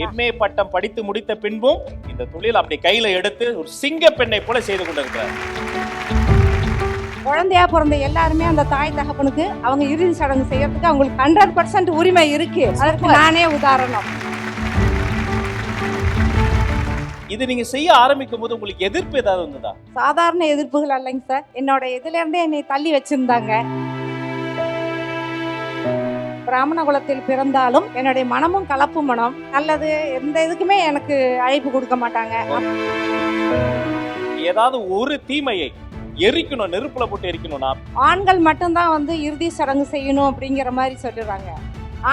MA பட்டம் படித்து முடித்த பின்பும் இந்த தொழில் அப்படி கையில எடுத்து ஒரு சிங்க பெண்ணை போல செய்து கொண்டிருக்கிறார். குழந்தையா பிறந்த எல்லாருமே அந்த தாய் தகப்பனுக்கு அவங்க இறுதி சடங்கு செய்யறதுக்கு அவங்களுக்கு ஹண்ட்ரட் பர்சன்ட் உரிமை இருக்கு. அதற்கு நானே உதாரணம். இது நீங்க செய்ய ஆரம்பிக்கும் போது உங்களுக்கு எதிர்ப்பு ஏதாவது வந்ததா? சாதாரண எதிர்ப்புகள் அல்லைங்க சார். என்னோட இதுல இருந்தே என்னை தள்ளி வச்சிருந்தாங்க. பிராமண குலத்தில் பிறந்தாலும் என்னுடைய மனமும் கலப்பு மனம். நல்லது எந்த இதுக்குமே எனக்கு அழைப்பு கொடுக்க மாட்டாங்க. ஏதாவது ஒரு தீமையை எரிக்கணும் நெருப்புல போட்டு எரிக்கணும்னா? ஆண்கள் மட்டும்தான் வந்து இறுதி சடங்கு செய்யணும் அப்படிங்கிற மாதிரி சொல்லிடுறாங்க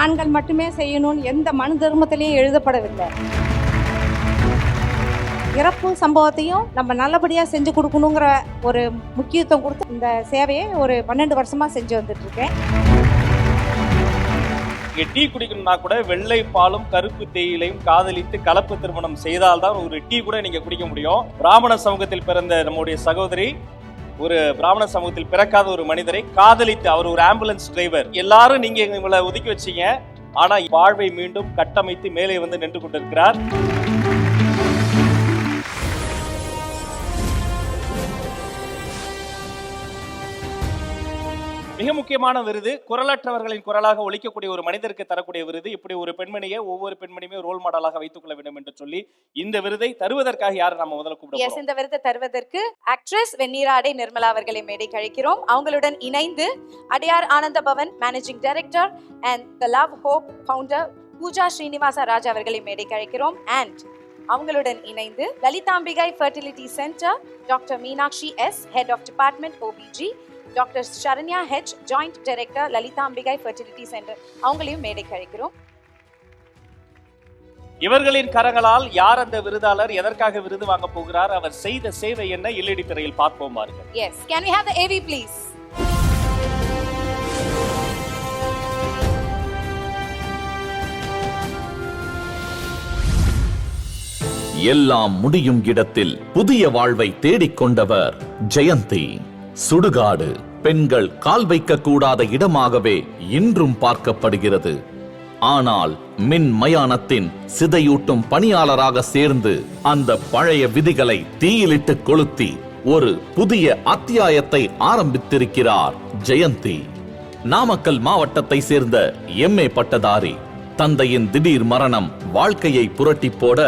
ஆண்கள் மட்டுமே செய்யணும்னு எந்த மனு தர்மத்திலையும் எழுதப்படவில்லை. இறப்பு சம்பவத்தையும் நம்ம நல்லபடியா செஞ்சு கொடுக்கணுங்கிற ஒரு முக்கியத்துவம் கொடுத்து இந்த சேவையை ஒரு பன்னெண்டு வருஷமா செஞ்சு வந்துட்டு இருக்கேன் டீ குடிக்கணும்னா கூட வெள்ளை பாலும் கருப்பு தேயிலையும் காதலித்து கலப்பு திருமணம் செய்தால்தான் ஒரு டீ கூட நீங்க குடிக்க முடியும். பிராமண சமூகத்தில் பிறந்த நம்முடைய சகோதரி ஒரு பிராமண சமூகத்தில் பிறக்காத ஒரு மனிதரை காதலித்து அவர் ஒரு ஆம்புலன்ஸ் டிரைவர் எல்லாரும் நீங்க இவங்களை ஒதுக்கி வச்சீங்க. ஆனா வாழ்வை மீண்டும் கட்டமைத்து மேலே வந்து நின்று கொண்டிருக்கிறார். மிக முக்கியமான விருது. குரலற்றவர்களின் குரலாக ஒலிக்கக்கூடிய ஒரு மனிதருக்கு தரக்கூடிய விருது. இப்படி ஒரு பெண்மணியை ஒவ்வொரு பெண்மணியுமே ரோல் மாடலாக வைத்துக் கொள்ள வேண்டும் என்று சொல்லி இந்த விருதை தருவதற்காக யாரை நம்ம முதல்ல கூப்பிட எஸ் போறோம்? இந்த விருதை தருவதற்கு ஆக்ட்ரஸ் வெந்நீராடை நிர்மலா அவர்களை மேடை கழிக்கிறோம். அவங்களுடன் இணைந்து Adyar Ananda Bhavan managing director and the love hope founder Pooja Srinivasa Raj அவர்களை மேடை கழிக்கிறோம். அண்ட் அவங்களுடன் இணைந்து Lalithambigai fertility centre doctor Meenakshi S head of department OBG doctor Saranya H joint director Lalithambigai fertility centre அவங்களையும் மேடை கழிக்கிறோம் இவர்களின் கரங்களால் யார் அந்த விருதாளர் எதற்காக விருது வாங்க போகிறார் அவர் செய்த சேவை என்ன எல்இடி திரையில் பார்ப்போம் பாருங்க yes can we have the AV please எல்லாம் முடியும் இடத்தில் புதிய வாழ்வை தேடிக்கொண்டவர் ஜெயந்தி சுடுகாடு. பெண்கள் கால் வைக்கக்கூடாத இடமாகவே இன்றும் பார்க்கப்படுகிறது. ஆனால் மின் மயானத்தின் சிதையூட்டும் பணியாளராக சேர்ந்து அந்த பழைய விதிகளை தீயிலிட்டு கொளுத்தி ஒரு புதிய அத்தியாயத்தை ஆரம்பித்திருக்கிறார் ஜெயந்தி. நாமக்கல் மாவட்டத்தை சேர்ந்த எம்ஏ பட்டதாரி தந்தையின் திடீர் மரணம் வாழ்க்கையை புரட்டி போட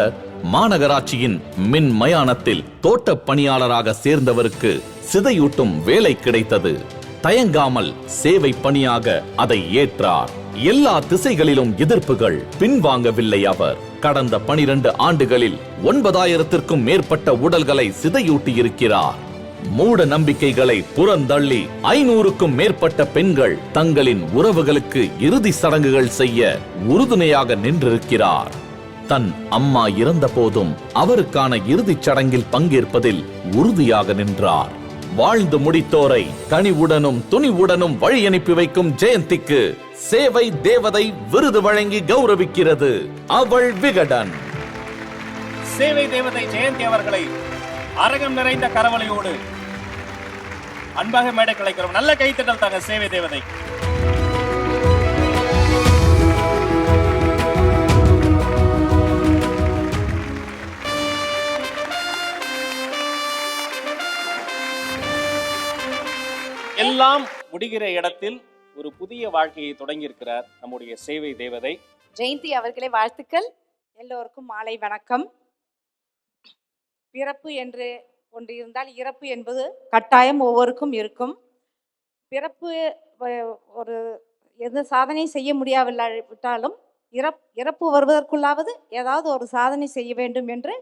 மாநகராட்சியின் மின் மயானத்தில் தோட்டப் பணியாளராக சேர்ந்தவருக்கு சிதையூட்டும் வேலை கிடைத்தது. தயங்காமல் சேவை பணியாக அதை ஏற்றார். எல்லா திசைகளிலும் எதிர்ப்புகள் பின்வாங்கவில்லை அவர். கடந்த பனிரெண்டு ஆண்டுகளில் ஒன்பதாயிரத்திற்கும் மேற்பட்ட உடல்களை சிதையூட்டியிருக்கிறார். மூட நம்பிக்கைகளை புறந்தள்ளி ஐநூறுக்கும் மேற்பட்ட பெண்கள் தங்களின் உறவுகளுக்கு இறுதி சடங்குகள் செய்ய உறுதுணையாக நின்றிருக்கிறார். தன் அம்மா இறந்த போதும் அவருக்கான இறுதிச் சடங்கில் பங்கேற்பதில் உறுதியாக நின்றார். வாழ்ந்து முடித்தோரை கனிவுடனும் துணிவுடனும் வழி அனுப்பி வைக்கும் ஜெயந்திக்கு சேவை தேவதை விருது வழங்கி கௌரவிக்கிறது அவள் விகடன். சேவை தேவதை ஜெயந்தி அவர்களை அரகம் நிறைந்த கரவலையோடு அன்பாக மேடை கலைக்கிறோம். நல்ல கைத்தட்டல் தாங்க சேவை தேவதை. எல்லாம் முடிகிற இடத்தில் ஒரு புதிய வாழ்க்கையை தொடங்கி இருக்கிறார் நம்முடைய சேவை தேவதை. ஜெயந்தி அவர்களே வாழ்த்துக்கள். எல்லோருக்கும் மாலை வணக்கம். பிறப்பு என்று ஒன்று இருந்தால் இறப்பு என்பது கட்டாயம் ஒவ்வொருக்கும் இருக்கும். பிறப்பு ஒரு எந்த சாதனை செய்ய முடியாவில்லா விட்டாலும் இறப் இறப்பு வருவதற்குள்ளாவது ஏதாவது ஒரு சாதனை செய்ய வேண்டும் என்று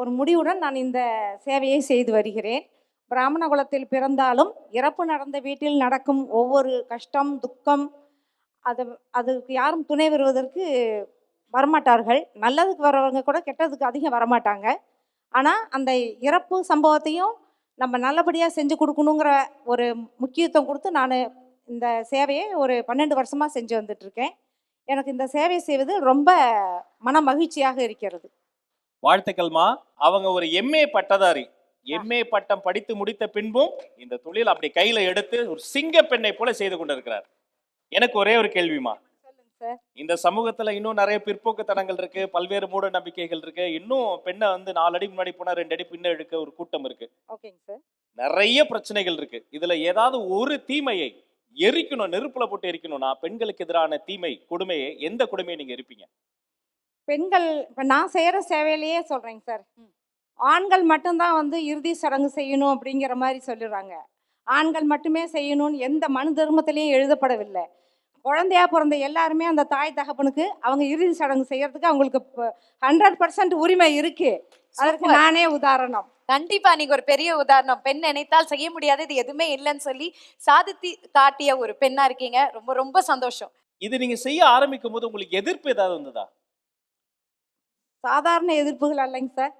ஒரு முடிவுடன் நான் இந்த சேவையை செய்து வருகிறேன். பிராமண குலத்தில் பிறந்தாலும் இறப்பு நடந்த வீட்டில் நடக்கும் ஒவ்வொரு கஷ்டம் துக்கம் அது அதுக்கு யாரும் துணை வருவதற்கு வரமாட்டார்கள். நல்லதுக்கு வரவங்க கூட கெட்டதுக்கு அதிகம் வரமாட்டாங்க. ஆனால் அந்த இறப்பு சம்பவத்தையும் நம்ம நல்லபடியாக செஞ்சு கொடுக்கணுங்கிற ஒரு முக்கியத்துவம் கொடுத்து நான் இந்த சேவையை ஒரு பன்னெண்டு வருஷமாக செஞ்சு வந்துட்டுருக்கேன். எனக்கு இந்த சேவை செய்வது ரொம்ப மன மகிழ்ச்சியாக இருக்கிறது. வாழ்த்துக்கள்மா. அவங்க ஒரு எம்ஏ பட்டதாரி. எம்ஏ பட்டம் படித்து முடித்த பின்பும் இந்த தொழில் அப்படி கையில எடுத்து ஒரு சிங்க பெண்ணை போல செய்து கொண்டிருக்கிறார். எனக்கு ஒரே ஒரு கேள்விமா. சார். இந்த சமூகத்துல இன்னும் நிறைய பிற்போக்குத்தனங்கள் இருக்கு பல்வேறு மூட நம்பிக்கைகள் இருக்கு. இன்னும் பெண்ணை வந்து நாலு அடி முன்னாடி போனா ரெண்டு அடி பின்ன எடுக்க ஒரு கூட்டம் இருக்கு. ஓகேங்க சார். நிறைய பிரச்சனைகள் இருக்கு. இதுல ஏதாவது ஒரு தீமையை எரிக்கணும் நெருப்புல போட்டு எரிக்கணும்னா பெண்களுக்கு எதிரான தீமை கொடுமையை எந்த கொடுமையை நீங்க எரிப்பீங்க? பெண்கள் இப்போ நான் செய்கிற சேவையிலேயே சொல்கிறேங்க சார். ஆண்கள் மட்டும்தான் வந்து இறுதி சடங்கு செய்யணும் அப்படிங்கிற மாதிரி சொல்லிடுறாங்க. ஆண்கள் மட்டுமே செய்யணும்னு எந்த மனு தர்மத்திலையும் எழுதப்படவில்லை. குழந்தையா பிறந்த எல்லாருமே அந்த தாய் தகப்பனுக்கு அவங்க இறுதி சடங்கு செய்யறதுக்கு அவங்களுக்கு ஹண்ட்ரட் பர்சன்ட் உரிமை இருக்கு. அதற்கு. நானே உதாரணம். கண்டிப்பா நீங்க ஒரு பெரிய உதாரணம். பெண் நினைத்தால் செய்ய முடியாது இது எதுவுமே இல்லைன்னு சொல்லி சாதித்து காட்டிய ஒரு பெண்ணா இருக்கீங்க. ரொம்ப ரொம்ப சந்தோஷம். இது நீங்க செய்ய ஆரம்பிக்கும் போது உங்களுக்கு எதிர்ப்பு ஏதாவது வந்ததா? சாதாரண எதிர்ப்புகள் அல்லைங்க சார்.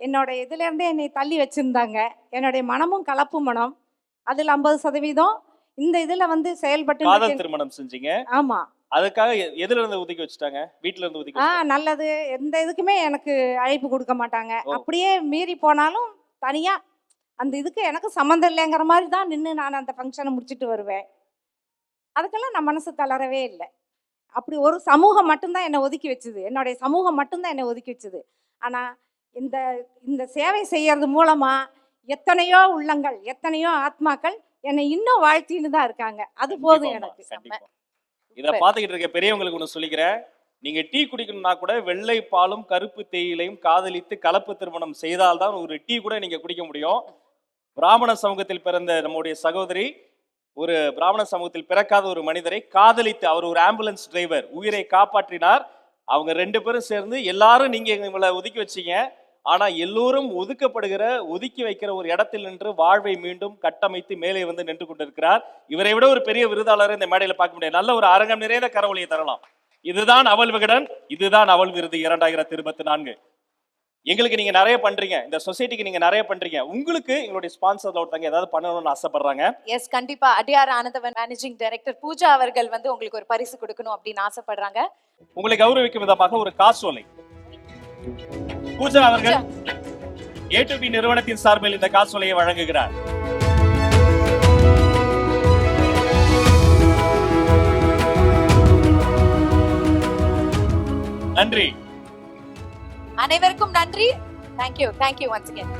என்னோட இதுல இருந்தே என்னை தள்ளி வச்சிருந்தாங்க. என்னுடைய மனமும் கலப்பு மனம். அதில் ஐம்பது சதவீதம் இந்த இதுல வந்து செயல்பட்டு காதல் திருமணம் செஞ்சீங்க. ஆமா. அதுக்காக எதுல இருந்து ஒதுக்கி வச்சுட்டாங்க? வீட்ல இருந்து ஒதுக்கி ஆ. நல்லது. எந்த இதுக்குமே எனக்கு அழைப்பு கொடுக்க மாட்டாங்க. அப்படியே மீறி போனாலும் தனியா அந்த இதுக்கு எனக்கு சம்மந்தம் இல்லைங்கிற மாதிரி தான் நின்று நான் அந்த ஃபங்க்ஷனை முடிச்சுட்டு வருவேன். அதுக்கெல்லாம் நான் மனசு தளரவே இல்லை. அப்படி ஒரு சமூகம் மட்டும்தான் என்னை ஒதுக்கி வச்சுது. என்னுடைய சமூகம் மட்டும்தான் என்னை ஒதுக்கி வச்சுது. ஆனால் இந்த இந்த சேவை செய்யறது மூலமா எத்தனையோ உள்ளங்கள் எத்தனையோ ஆத்மாக்கள் என்னை இன்னும் வாழ்த்தின்னு தான் இருக்காங்க. அது போதும் எனக்கு. இத Super. பாத்துக்கிட்டு இருக்க பெரியவங்களுக்கு ஒண்ணு சொல்லிக்கிறேன். நீங்க டீ குடிக்கணும்னா கூட வெள்ளை பாலும் கருப்பு தேயிலையும் காதலித்து கலப்பு திருமணம் செய்தால்தான் ஒரு டீ கூட நீங்க குடிக்க முடியும். பிராமண சமூகத்தில் பிறந்த நம்முடைய சகோதரி ஒரு பிராமண சமூகத்தில் பிறக்காத ஒரு மனிதரை காதலித்து அவர் ஒரு ஆம்புலன்ஸ் டிரைவர் உயிரை காப்பாற்றினார். அவங்க ரெண்டு பேரும் சேர்ந்து எல்லாரும் நீங்க இவங்களை ஒதுக்கி வச்சீங்க. ஆனா எல்லோரும் ஒதுக்கப்படுகிற ஒதுக்கி வைக்கிற ஒரு இடத்தில் நின்று வாழ்வை மீண்டும் கட்டமைத்து மேலே வந்து நின்று கொண்டிருக்கிறார். இவரை விட ஒரு பெரிய விருதாளரை இந்த மேடையில பார்க்க முடியாது. நல்ல ஒரு அரங்கம் நிறைந்த கரவொலியை தரலாம். இதுதான் அவள் விகடன் இதுதான் அவள் விருது. இரண்டாயிரத்தி இருபத்தி நான்கு. எங்களுக்கு நீங்க நிறைய பண்றீங்க. இந்த சொசைட்டிக்கு நீங்க நிறைய பண்றீங்க. உங்களுக்கு எங்களுடைய ஸ்பான்சர்ல ஒருத்தங்க ஏதாவது பண்ணணும்னு ஆசைப்படுறாங்க? எஸ் கண்டிப்பா. அடியார் ஆனந்தவன் மேனேஜிங் டைரக்டர் பூஜா அவர்கள் வந்து உங்களுக்கு ஒரு பரிசு கொடுக்கணும் அப்படின்னு ஆசைப்படுறாங்க. உங்களை கௌரவிக்கும் விதமாக ஒரு காசோலை. பூஜா அவர்கள் ஏ டு பி நிறுவனத்தின் சார்பில் இந்த காசோலையை வழங்குகிறார். நன்றி. அனைவருக்கும் நன்றி. Thank you thank you once again